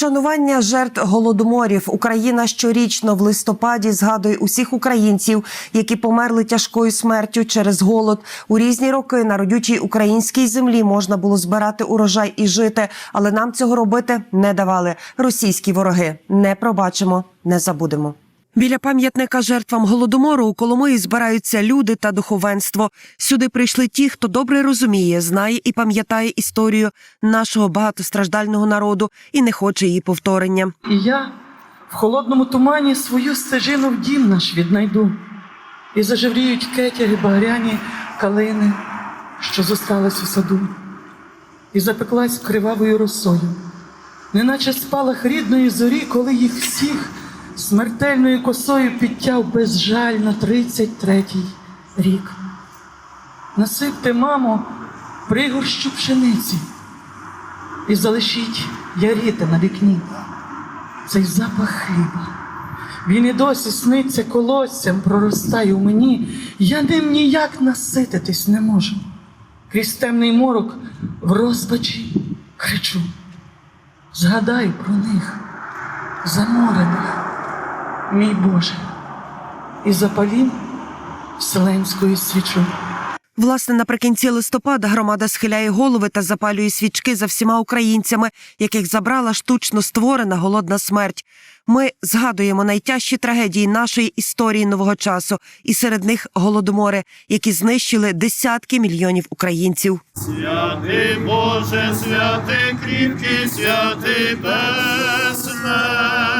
Вшанування жертв голодоморів Україна щорічно в листопаді згадує усіх українців, які померли тяжкою смертю через голод. У різні роки на родючій українській землі можна було збирати урожай і жити, але нам цього робити не давали. Російські вороги не пробачимо, не забудемо. Біля пам'ятника жертвам голодомору у Коломиї збираються люди та духовенство. Сюди прийшли ті, хто добре розуміє, знає і пам'ятає історію нашого багатостраждального народу і не хоче її повторення. І я в холодному тумані свою стежину в дім наш віднайду, і зажевріють кетяги багряні калини, що зостались у саду, і запеклась кривавою росою, неначе спалах рідної зорі, коли їх всіх смертельною косою підтяв безжально тридцять третій рік. Насипте, мамо, пригорщу пшениці і залишіть яріти на вікні цей запах хліба. Він і досі сниться колоссям, проростає у мені. Я ним ніяк насититись не можу. Крізь темний морок в розпачі кричу. Згадай про них, заморених, мій Боже, і запалім вселенською свічу. Власне, наприкінці листопада громада схиляє голови та запалює свічки за всіма українцями, яких забрала штучно створена голодна смерть. Ми згадуємо найтяжчі трагедії нашої історії нового часу, і серед них голодомори, які знищили десятки мільйонів українців. Святий Боже, святий кріпкий, святий безсмертний,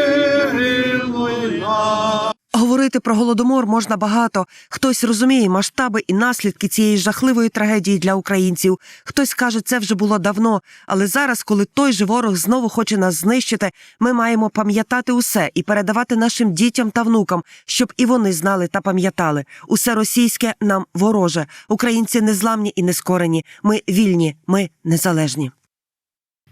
Говорити про голодомор можна багато. Хтось розуміє масштаби і наслідки цієї жахливої трагедії для українців. Хтось каже, це вже було давно. Але зараз, коли той же ворог знову хоче нас знищити, ми маємо пам'ятати усе і передавати нашим дітям та внукам, щоб і вони знали та пам'ятали. Усе російське нам вороже. Українці незламні і нескорені. Ми вільні, ми незалежні.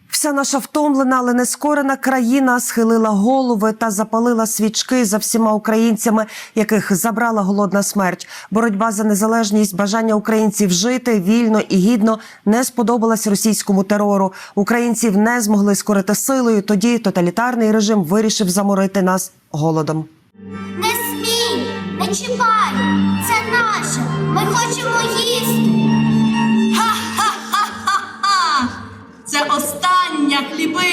Вся наша втомлена, але нескорена країна схилила голови та запалила свічки за всіма українцями, яких забрала голодна смерть. Боротьба за незалежність, бажання українців жити вільно і гідно не сподобалась російському терору. Українців не змогли скорити силою. Тоді тоталітарний режим вирішив заморити нас голодом. Не смій, не чіпай, це наше. Ми хочемо їсти. Ха-ха-ха-ха-ха! Це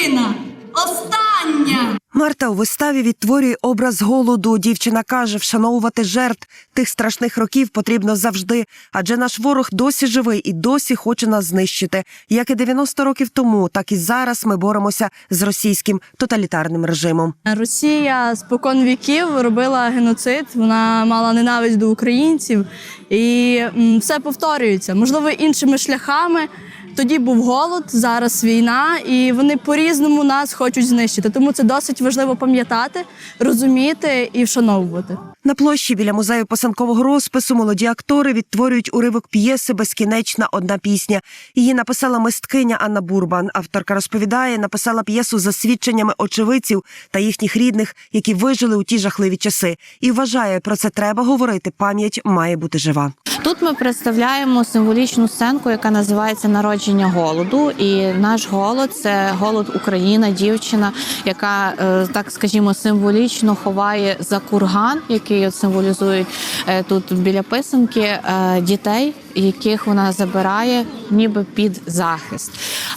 хлібина! Остання! Марта у виставі відтворює образ голоду. Дівчина каже, вшановувати жертв тих страшних років потрібно завжди, адже наш ворог досі живий і досі хоче нас знищити. Як і 90 років тому, так і зараз ми боремося з російським тоталітарним режимом. Росія спокон віків робила геноцид, вона мала ненависть до українців, і все повторюється. Можливо, іншими шляхами. Тоді був голод, зараз війна, і вони по-різному нас хочуть знищити. Тому це досить важливо пам'ятати, розуміти і вшановувати. На площі біля музею писанкового розпису молоді актори відтворюють уривок п'єси Безкінечна одна пісня. Її написала мисткиня Анна Бурбан. Авторка розповідає, написала п'єсу за свідченнями очевидців та їхніх рідних, які вижили у ті жахливі часи. І вважає, про це треба говорити. Пам'ять має бути жива. Тут ми представляємо символічну сценку, яка називається Народження голоду. І наш голод це голод Україна, дівчина, яка е, так скажімо символічно ховає за курган, який от символізують е, тут біля писанки е, дітей, яких вона забирає, ніби під захист.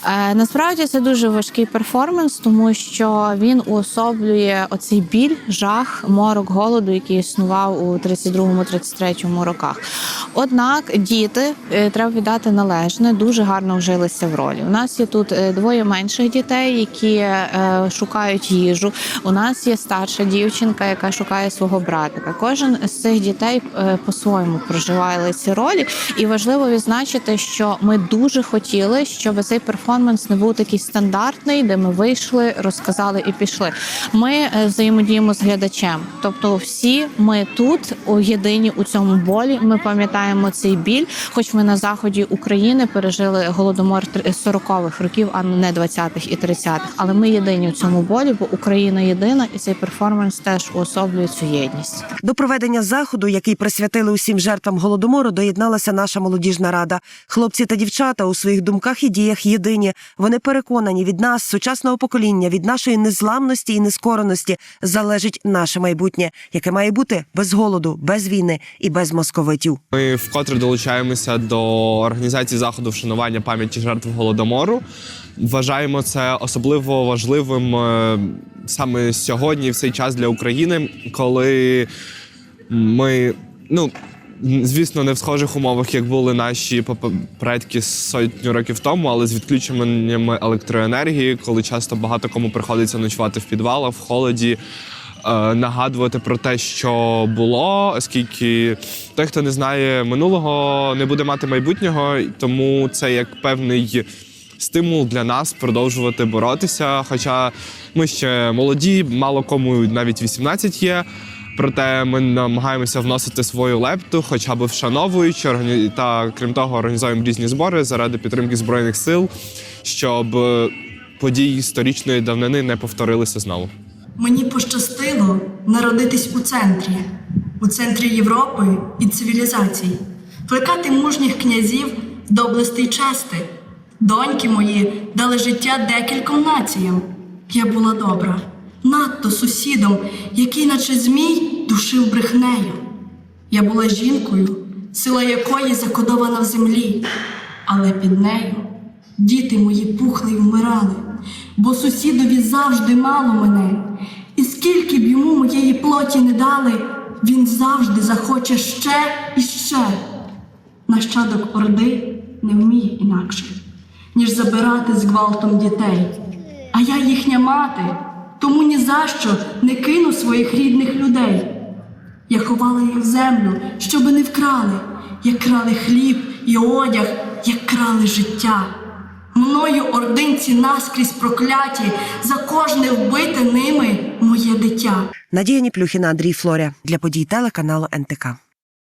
Е, Насправді це дуже важкий перформанс, тому що він уособлює оцей біль, жах, морок голоду, який існував у 32-33 роках. Однак діти е, треба віддати належне, дуже гарно вжилися в ролі. У нас є тут е, двоє менших дітей, які шукають їжу. У нас є старша дівчинка, яка шукає свого братика. Кожен з цих дітей по-своєму проживає ці ролі, і важливо відзначити, що ми дуже хотіли, щоб цей перформанс перформанс не був такий стандартний, де ми вийшли, розказали і пішли. Ми е, взаємодіємо з глядачем. Тобто, всі ми тут у єдині у цьому болі. Ми пам'ятаємо цей біль, хоч ми на заході України пережили голодомор 40-х років, а не 20-х і 30-х. Але ми єдині у цьому болі, бо Україна єдина, і цей перформанс теж уособлює цю єдність. До проведення заходу, який присвятили усім жертвам голодомору, доєдналася наша молодіжна рада. Хлопці та дівчата у своїх думках і діях єдині. Вони переконані від нас, сучасного покоління, від нашої незламності і нескореності залежить наше майбутнє, яке має бути без голоду, без війни і без московитів. Ми вкотре долучаємося до організації заходу вшанування пам'яті жертв голодомору. Вважаємо це особливо важливим е, саме сьогодні, в цей час для України, коли ми, ну. Звісно, не в схожих умовах, як були наші предки сотню років тому, але з відключеннями електроенергії, коли часто багато кому приходиться ночувати в підвалах, в холоді, е, нагадувати про те, що було, оскільки той, хто не знає минулого, не буде мати майбутнього, тому це як певний стимул для нас продовжувати боротися. Хоча ми ще молоді, мало кому навіть 18 є. Проте ми намагаємося вносити свою лепту, хоча б вшановуючи та крім того, організуємо різні збори заради підтримки збройних сил, щоб е, події сторічної давнини не повторилися знову. Мені пощастило народитись у центрі, у центрі Європи і цивілізацій, плекати мужніх князів, доблести й чести. Доньки мої дали життя декільком націям. Я була добра, надто сусідом, який, наче змій, душив брехнею. Я була жінкою, сила якої закодована в землі, але під нею діти мої пухли й вмирали, бо сусідові завжди мало мене, і скільки б йому моєї плоті не дали, він завжди захоче ще і ще. Нащадок Орди не вміє інакше, ніж забирати з гвалтом дітей. А я їхня мати, за що не кину своїх рідних людей. Я ховала їх в землю, щоби не вкрали, як крали хліб і одяг, як крали життя. Мною ординці наскрізь прокляті, за кожне вбите ними моє дитя. Надія Ніплюхіна, Андрій Флоря для подій телеканалу НТК.